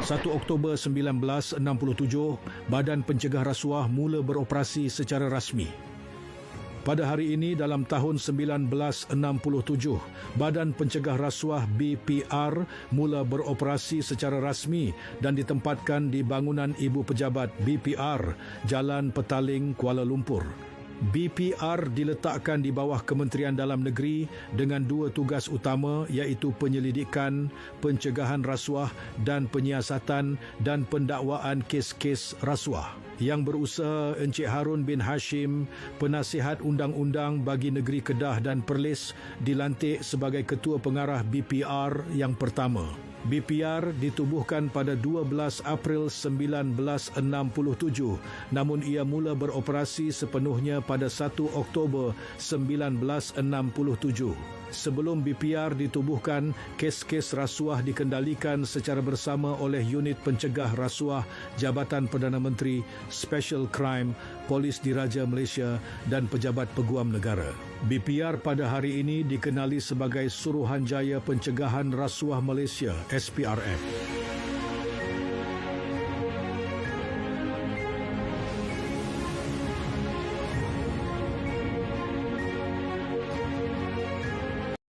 1 Oktober 1967, Badan Pencegah Rasuah mula beroperasi secara rasmi. Pada hari ini dalam tahun 1967, Badan Pencegah Rasuah BPR mula beroperasi secara rasmi dan ditempatkan di bangunan Ibu Pejabat BPR, Jalan Petaling, Kuala Lumpur. BPR diletakkan di bawah Kementerian Dalam Negeri dengan dua tugas utama iaitu penyelidikan, pencegahan rasuah dan penyiasatan dan pendakwaan kes-kes rasuah. Yang berusaha Encik Harun bin Hashim, penasihat undang-undang bagi negeri Kedah dan Perlis dilantik sebagai ketua pengarah BPR yang pertama. BPR ditubuhkan pada 12 April 1967 namun ia mula beroperasi sepenuhnya pada 1 Oktober 1967. Sebelum BPR ditubuhkan, kes-kes rasuah dikendalikan secara bersama oleh Unit Pencegah Rasuah Jabatan Perdana Menteri, Special Crime, Polis Diraja Malaysia dan Pejabat Peguam Negara. BPR pada hari ini dikenali sebagai Suruhanjaya Pencegahan Rasuah Malaysia, SPRM.